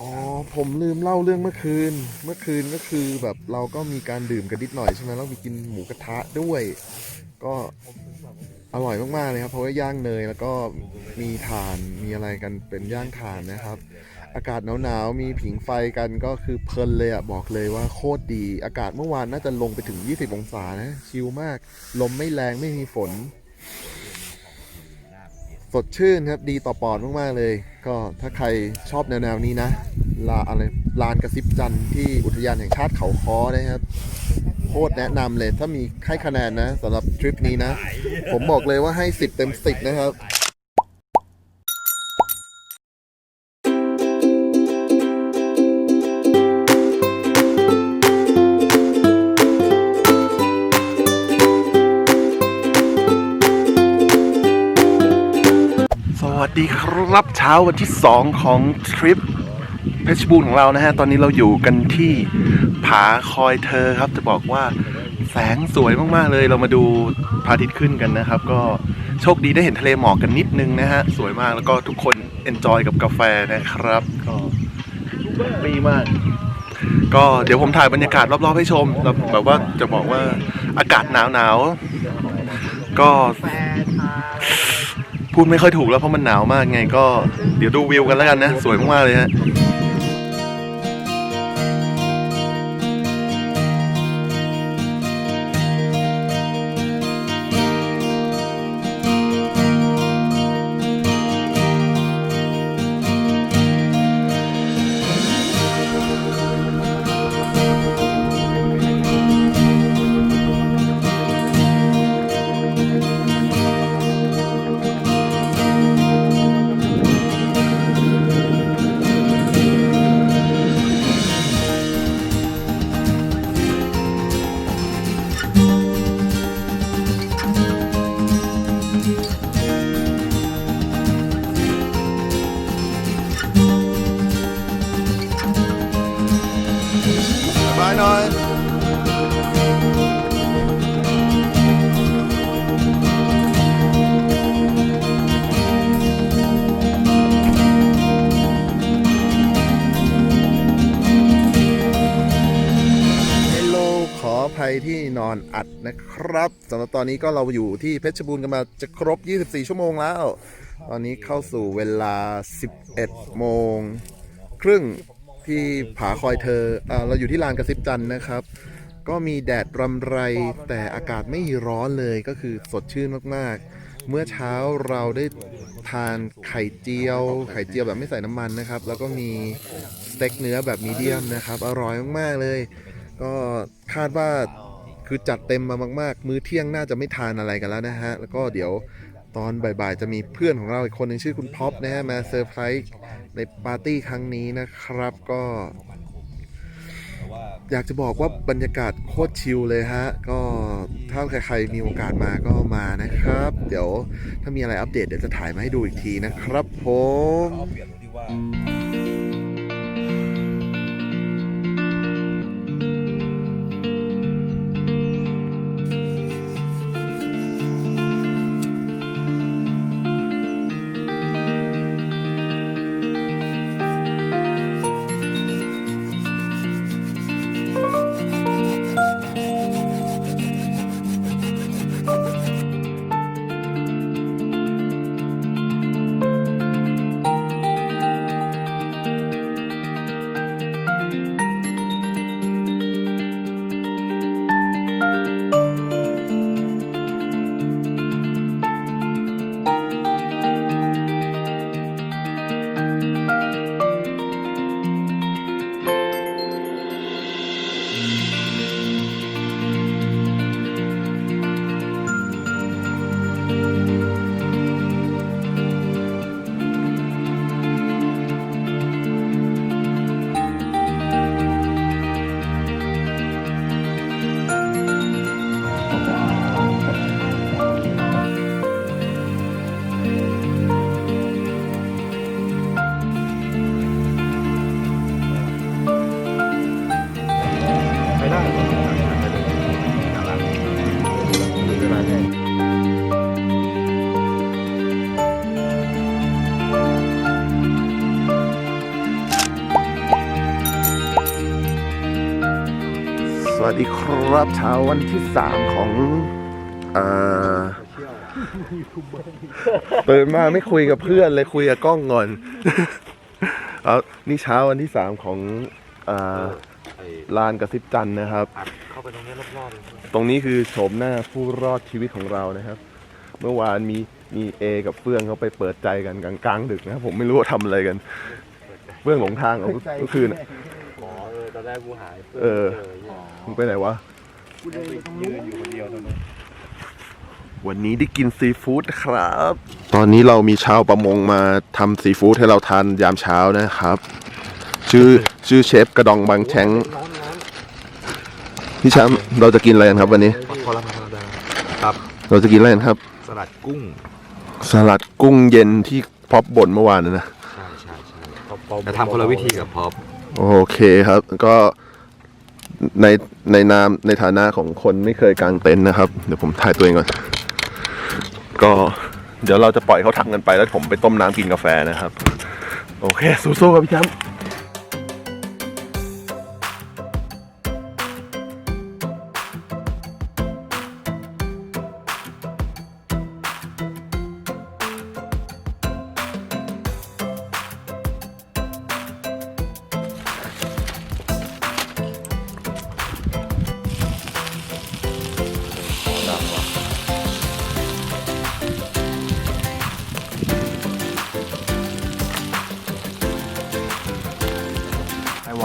อ๋อผมลืมเล่าเรื่องเมื่อคืน เมื่อคืนก็คือแบบเราก็มีการดื่มกันนิดหน่อยใช่ไหมแล้วมีกินหมูกระทะด้วย ก็อร่อยมากๆเลยครับ เพราะว่าย่างเนยแล้วก็มีถ่านมีอะไรกันเป็นย่างถ่านนะครับ อากาศหนาวๆมีผิงไฟกันก็คือเพลินเลยอะบอกเลยว่าโคตรดี อากาศเมื่อวานน่าจะลงไปถึง 20 องศานะชิลมาก ลมไม่แรงไม่มีฝน สดชื่นครับดีต่อปอดมาก ๆ เลย ก็ถ้าใครชอบแนว ๆ นี้นะลาอะไรลานกระซิบจันที่อุทยานแห่งชาติเขาค้อนะครับโคตรแนะนำเลย ถ้ามีให้คะแนนนะสำหรับทริปนี้นะ ผมบอกเลยว่าให้ 10 เต็ม 10 นะครับ ดีครับเช้าวันที่ 2 ของทริปเพชรบูรณ์ของเรานะฮะ ตอนนี้เราอยู่กันที่ผาคอยเธอครับ จะบอกว่าแสงสวยมากๆเลย เรามาดูพระอาทิตย์ขึ้นกันนะครับ ก็โชคดีได้เห็นทะเลหมอกกันนิดนึงนะฮะ สวยมากแล้วก็ทุกคนเอนจอยกับกาแฟนะครับ ก็ดีมาก ก็เดี๋ยวผมถ่ายบรรยากาศรอบๆให้ชมแล้วแบบว่าจะบอกว่าอากาศหนาวๆก็ พูดไม่ค่อยถูกแล้วเพราะมันหนาวมากไงก็เดี๋ยวดูวิวกันแล้วกันนะ สวยมากๆเลยฮะ บายหน่อยเฮลโลขออภัยที่นอนอัดนะครับสำหรับตอนนี้ก็เราอยู่ที่เพชรบูรณ์กันมาจะครบ 24 ชั่วโมงแล้ว ตอนนี้เข้าสู่เวลา 11 โมง ครึ่ง ที่ผาคอยเธออาเราอยู่ที่ลานกระซิบจันทร์นะครับ ก็มีแดดรำไรแต่อากาศไม่ร้อนเลยก็คือสดชื่นมากๆ เมื่อเช้าเราได้ทานไข่เจียว ไข่เจียวแบบไม่ใส่น้ำมันนะครับ แล้วก็มีสเต็กเนื้อแบบมีเดียมนะครับ อร่อยมากๆเลย ก็คาดว่าคือจัดเต็มมามาก ๆ มื้อเที่ยงน่าจะไม่ทานอะไรกันแล้วนะฮะ แล้วก็เดี๋ยวตอนบ่ายๆ จะมีเพื่อนของเราอีกคนหนึ่งชื่อคุณท็อปนะฮะ มาเซอร์ไพรส์ ในปาร์ตี้ครั้งนี้นะครับก็อยากจะบอกว่าบรรยากาศโคตรชิลเลยฮะ ก็ถ้าใครๆมีโอกาสมาก็มานะครับ เดี๋ยวถ้ามีอะไรอัปเดตเดี๋ยวจะถ่ายมาให้ดูอีกทีนะครับผม วัสดีครับเช้าวันที่สามของเออตื่นมาไม่คุยกับเพื่อนเลยคุยกับกล้องก่อนเอานี่เช้าวันที่สามของเออลานกระซิบจันนะครับ เข้าไปตรงนี้รอบๆตรงนี้คือโฉมหน้าผู้รอดชีวิตของเรานะครับ เมื่อวานมีมีเอกับเฟื่องเขาไปเปิดใจกันกลางกลางดึกนะครับผมไม่รู้ว่าทำอะไรกัน เฟื่องหลงทางเอาเมื่อคืน อะอ๋อเออตอนแรกกูหายเออมึงไปไหนวะยืนอยู่คนเดียวตรงนี้วันนี้ได้กินซีฟู้ดนะครับ ตอนนี้เรามีชาวประมงมาทำซีฟู้ดให้เราทานยามเช้านะครับ ชื่อชื่อเชฟกระดองบางแชงร้อนร้อนพี่แชมป์เราจะกินอะไรกันครับวันนี้ พอแล้วพอแล้วครับเราจะกินอะไรกันครับ สลัดกุ้ง สลัดกุ้งเย็นที่พอบบ่นเมื่อวานนะนะ ใช่ใช่ใช่แต่ทำคนละวิธีกับพอป โอเคครับ ก็ในในนามในฐานะของคนไม่เคยกางเต็นท์นะครับ เดี๋ยวผมถ่ายตัวเองก่อน ก็เดี๋ยวเราจะปล่อยเขาทำกันไปแล้วผมไปต้มน้ำกินกาแฟนะครับ โอเค สู้ๆครับพี่แชมป์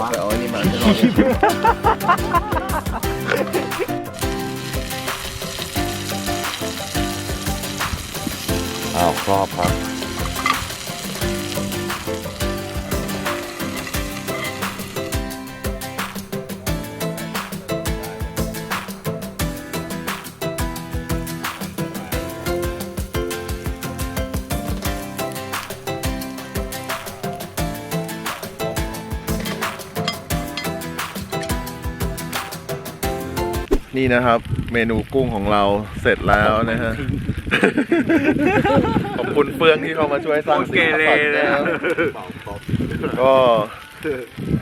ไอ้วะเอาไนี่มาให้เราเลยอ้าวครอบครับนี่นะครับ เมนูกุ้งของเราเสร็จแล้วนะฮะ ขอบคุณเฟื่องที่เข้ามาช่วยสร้างสีสันนะครับก็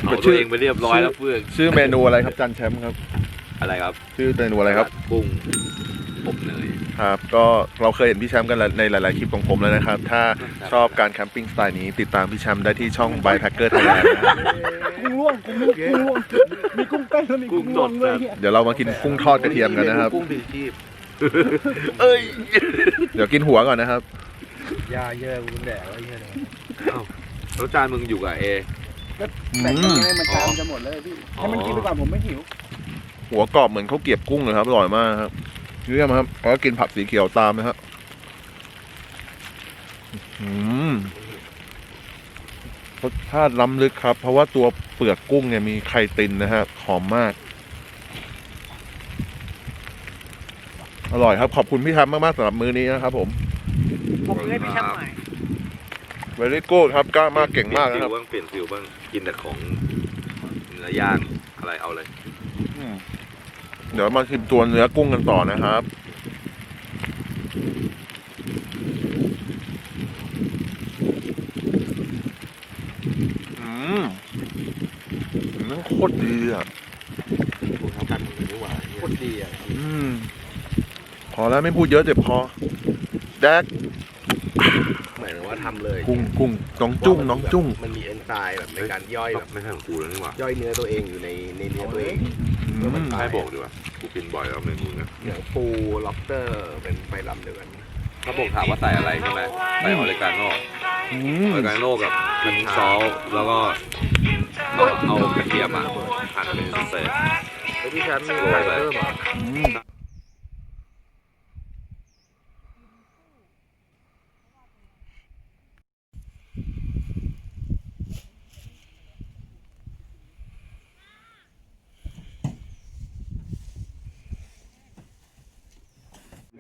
เอาตัวเองไปเรียบร้อยแล้วเพื่อนชื่อเมนูอะไรครับจันแชมป์ครับ อะไรครับ ชื่อเมนูอะไรครับ กุ้ง อบเนยครับก็เราเคยเห็นพี่แชมป์กันในหลายๆคลิปของผมแล้วนะครับ ถ้าชอบการแคมปิ้งสไตล์นี้ติดตามพี่แชมป์ได้ที่ช่อง By Packer Thailand นะครับกุ้งร่วงกุ้งร่วงกุ้งร่วงมีกุ้งเต้นแล้วมีกุ้งร่วงด้วยเหี้ยเดี๋ยวเรามากินกุ้งทอดกระเทียมกันนะครับกุ้งผีชีพเดี๋ยวกินหัวก่อนนะครับยาเยอะกุ้งแดกแล้วเหี้ยเนี่ยแล้วจานมึงอยู่กับเอแต่งยังไงมันจามจะหมดเลยพี่ให้มันกินไปก่อนผมไม่หิว หัวกรอบเหมือนข้าวเกรียบกุ้งเลยครับอร่อยมากครับ เยี่ยมครับแล้วก็กินผักสีเขียวตามนะครับอืมรสชาติล้ำลึกครับ เพราะว่าตัวเปลือกกุ้งเนี่ยมีไข่ตินนะฮะหอมมาก อร่อยครับ ขอบคุณพี่ทำมาก ๆสำหรับมื้อนี้นะครับผมผมเลยพี่แชมป์หน่อย very good ครับกล้ามากเก่งมากเปลี่นะยคนรับฟิวบ้างเปลี่ยนฟิวบ้างกินแต่ของเนื้อย่างอะไรเอาเลยอืม เดี๋ยวมาชิมตัวเนื้อกุ้งกันต่อนะครับ อืมนั่นโคตรดีอะกูทำกันมึงไม่ไหวโคตรดีอะอืมพอแล้วไม่พูดเยอะเจ็บคอแดกหมายถึงว่าทำเลยกุ้งกุ้งน้องจุ้งน้องจุ้งมันมีเอนไซม์แบบในการย่อยแบบไม่ใช่ของกูแล้วนี่หว่าย่อยเนื้อตัวเองอยู่ในในเนื้อตัวเอง อืมใช่บอกดีกว่ากูกินบ่อยแล้วเมนูเนี้ยอย่างปูล็อบสเตอร์เป็นไปลำเดียวกันถ้าบอกถามว่าใส่อะไรใช่ไหมใส่ออริกาโน่อือม อริกาโน่กับพิงซอลแล้วก็เอาเอากระเทียมอะหั่นเป็นเศษ ไอ้ที่ฉันมีอะไรเพิ่มอะอืม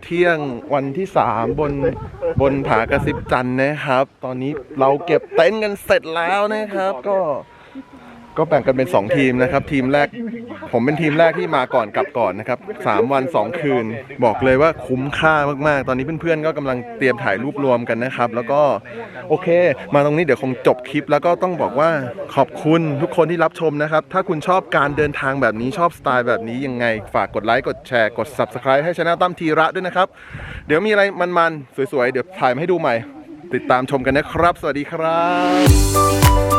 เที่ยงวันที่สามบนบนผากระซิบจันนะครับ ตอนนี้เราเก็บเต็นท์กันเสร็จแล้วนะครับ ก็ก็แบ่งกันเป็นสองทีมนะครับ ทีมแรก ผมเป็นทีมแรกที่มาก่อนกลับก่อนนะครับสามวัน2คืน บอกเลยว่าคุ้มค่ามากๆ ตอนนี้เพื่อนๆก็กำลังเตรียมถ่ายรูปรวมกันนะครับ แล้วก็โอเค มาตรงนี้เดี๋ยวคงจบคลิป แล้วก็ต้องบอกว่าขอบคุณทุกคนที่รับชมนะครับ ถ้าคุณชอบการเดินทางแบบนี้ชอบสไตล์แบบนี้ยังไงฝากกดไลค์กดแชร์กด subscribe ให้ช anel ตั้มทีระด้วยนะครับ เดี๋ยวมีอะไรมันๆสวยๆเดี๋ยวถ่ายมาให้ดูใหม่ ติดตามชมกันนะครับ สวัสดีครับ